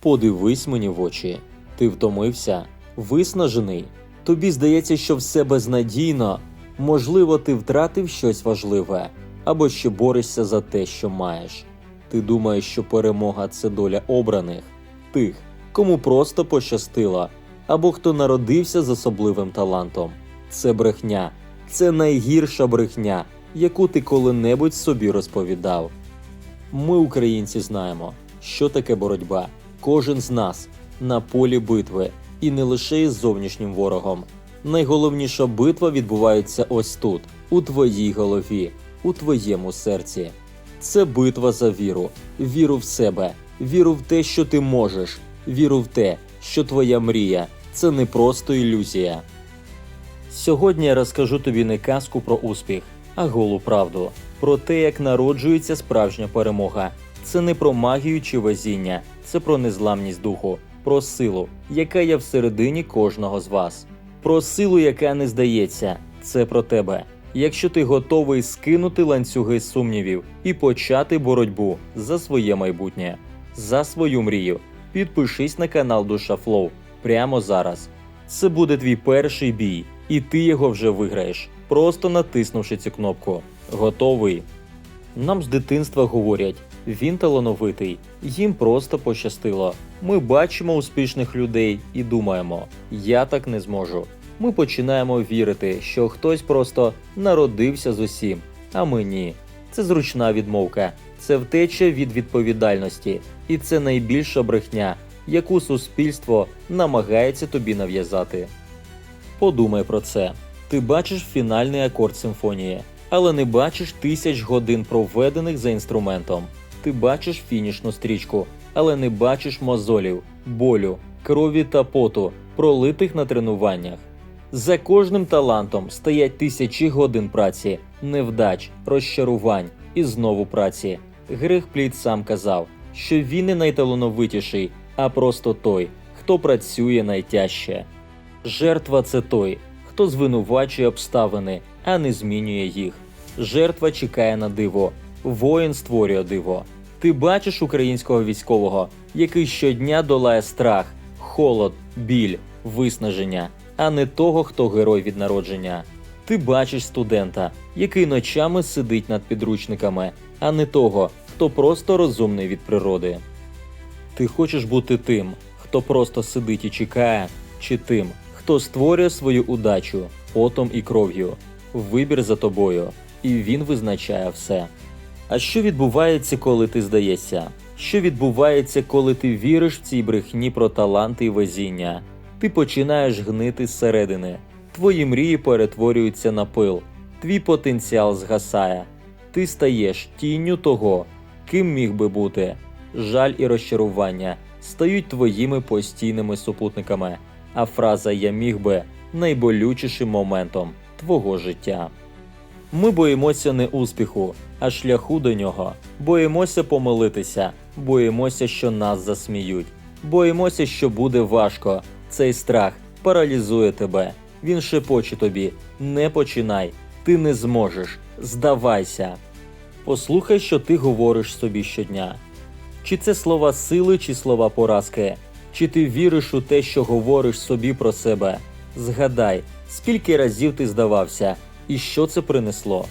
Подивись мені в очі. Ти втомився, виснажений. Тобі здається, що все безнадійно. Можливо, ти втратив щось важливе, або ще борешся за те, що маєш. Ти думаєш, що перемога це доля обраних, тих, кому просто пощастило, або хто народився з особливим талантом. Це брехня, це найгірша брехня, яку ти коли-небудь собі розповідав. Ми, українці, знаємо, що таке боротьба. Кожен з нас на полі битви, і не лише із зовнішнім ворогом. Найголовніша битва відбувається ось тут, у твоїй голові, у твоєму серці. Це битва за віру, віру в себе, віру в те, що ти можеш, віру в те, що твоя мрія це не просто ілюзія. Сьогодні я розкажу тобі не казку про успіх, а голу правду про те, як народжується справжня перемога. Це не про магію чи везіння, це про незламність духу, про силу, яка є всередині кожного з вас, про силу, яка не здається, це про тебе. Якщо ти готовий скинути ланцюги сумнівів і почати боротьбу за своє майбутнє, за свою мрію, підпишись на канал Душа Флоу прямо зараз. Це буде твій перший бій, і ти його вже виграєш, просто натиснувши цю кнопку. Готовий. Нам з дитинства говорять, він талановитий, їм просто пощастило. Ми бачимо успішних людей і думаємо, я так не зможу. Ми починаємо вірити, що хтось просто народився з усім, а ми ні. Це зручна відмовка, це втеча від відповідальності, і це найбільша брехня, яку суспільство намагається тобі нав'язати. Подумай про це. Ти бачиш фінальний акорд симфонії, але не бачиш тисяч годин проведених за інструментом. Ти бачиш фінішну стрічку, але не бачиш мозолів, болю, крові та поту, пролитих на тренуваннях. За кожним талантом стоять тисячі годин праці, невдач, розчарувань і знову праці. Грех Пліт сам казав, що він не найталановитіший, а просто той, хто працює найтяжче. Жертва це той, хто звинувачує обставини, а не змінює їх. Жертва чекає на диво, воїн створює диво. Ти бачиш українського військового, який щодня долає страх, холод, біль, виснаження, а не того, хто герой від народження. Ти бачиш студента, який ночами сидить над підручниками, а не того, хто просто розумний від природи. Ти хочеш бути тим, хто просто сидить і чекає, чи тим, хто створює свою удачу потом і кров'ю. Вибір за тобою, і він визначає все. А що відбувається, коли ти здаєшся? Що відбувається, коли ти віриш в цій брехні про таланти і везіння? Ти починаєш гнити зсередини. Твої мрії перетворюються на пил, твій потенціал згасає. Ти стаєш тінню того, ким міг би бути. Жаль і розчарування стають твоїми постійними супутниками, а фраза Я міг би найболючішим моментом твого життя. Ми боїмося не успіху, а шляху до нього. Боїмося помилитися, боїмося, що нас засміють. Боїмося, що буде важко. Цей страх паралізує тебе. Він шепоче тобі: не починай, ти не зможеш, здавайся. Послухай, що ти говориш собі щодня. Чи це слова сили, чи слова поразки? Чи ти віриш у те, що говориш собі про себе? Згадай, скільки разів ти здавався, і що це принесло?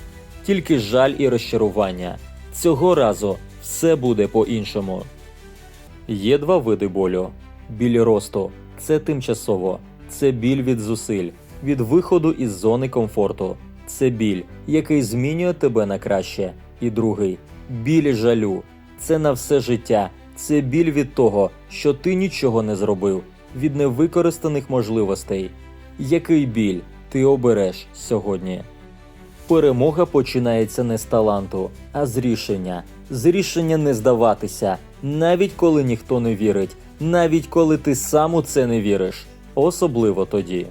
Тільки жаль і розчарування. Цього разу все буде по-іншому. Є два види болю: біль росту це тимчасово, це біль від зусиль, від виходу із зони комфорту. Це біль, який змінює тебе на краще. І другий біль жалю. Це на все життя. Це біль від того, що ти нічого не зробив, від невикористаних можливостей. Який біль ти обереш сьогодні? Перемога починається не з таланту, а з рішення. З рішення не здаватися, навіть коли ніхто не вірить, навіть коли ти сам у це не віриш. Особливо тоді.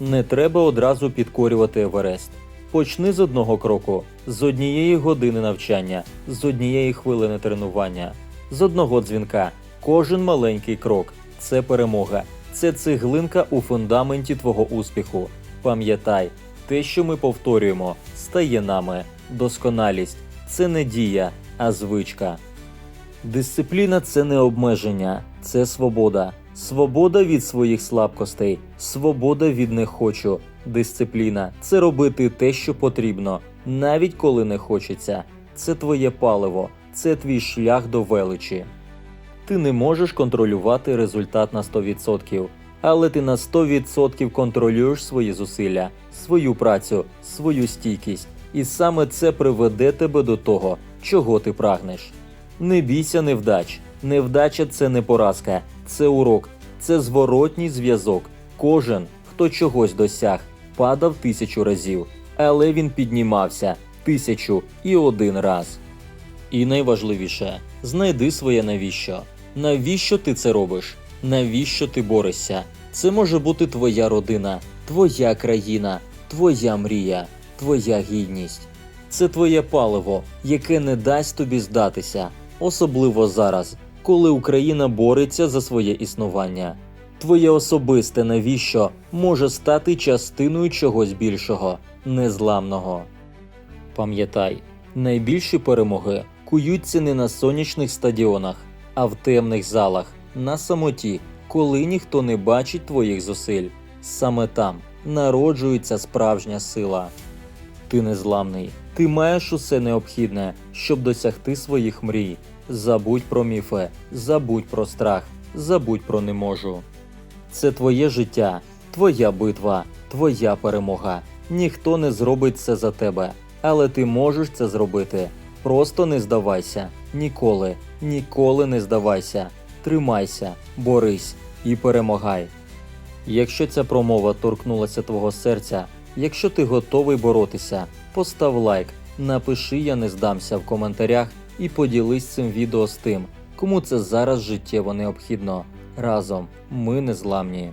Не треба одразу підкорювати Еверест. Почни з одного кроку, з однієї години навчання, з однієї хвилини тренування, з одного дзвінка. Кожен маленький крок це перемога, це цеглинка у фундаменті твого успіху. Пам'ятай, те, що ми повторюємо, стає нами. Досконалість це не дія, а звичка. Дисципліна це не обмеження, це свобода. Свобода від своїх слабкостей, свобода від не хочу, дисципліна це робити те, що потрібно, навіть коли не хочеться. Це твоє паливо, це твій шлях до величі. Ти не можеш контролювати результат на 100%, але ти на 100% контролюєш свої зусилля, свою працю, свою стійкість, і саме це приведе тебе до того, чого ти прагнеш. Не бійся невдач. Невдача це не поразка, це урок, це зворотній зв'язок. Кожен, хто чогось досяг, падав тисячу разів, але він піднімався тисячу і один раз. І найважливіше, знайди своє навіщо. Навіщо ти це робиш? Навіщо ти борешся? Це може бути твоя родина, твоя країна, твоя мрія, твоя гідність. Це твоє паливо, яке не дасть тобі здатися, особливо зараз, коли Україна бореться за своє існування. Твоє особисте навіщо може стати частиною чогось більшого, незламного. Пам'ятай, найбільші перемоги куються не на сонячних стадіонах, а в темних залах, на самоті, коли ніхто не бачить твоїх зусиль. Саме там народжується справжня сила. Ти незламний, ти маєш усе необхідне, щоб досягти своїх мрій. Забудь про міфи, забудь про страх, забудь про не можу. Це твоє життя, твоя битва, твоя перемога. Ніхто не зробить це за тебе, але ти можеш це зробити. Просто не здавайся. Ніколи, ніколи не здавайся. Тримайся, борись і перемагай. Якщо ця промова торкнулася твого серця, якщо ти готовий боротися, постав лайк, напиши Я не здамся в коментарях і поділись цим відео з тим, кому це зараз життєво необхідно. Разом ми незламні.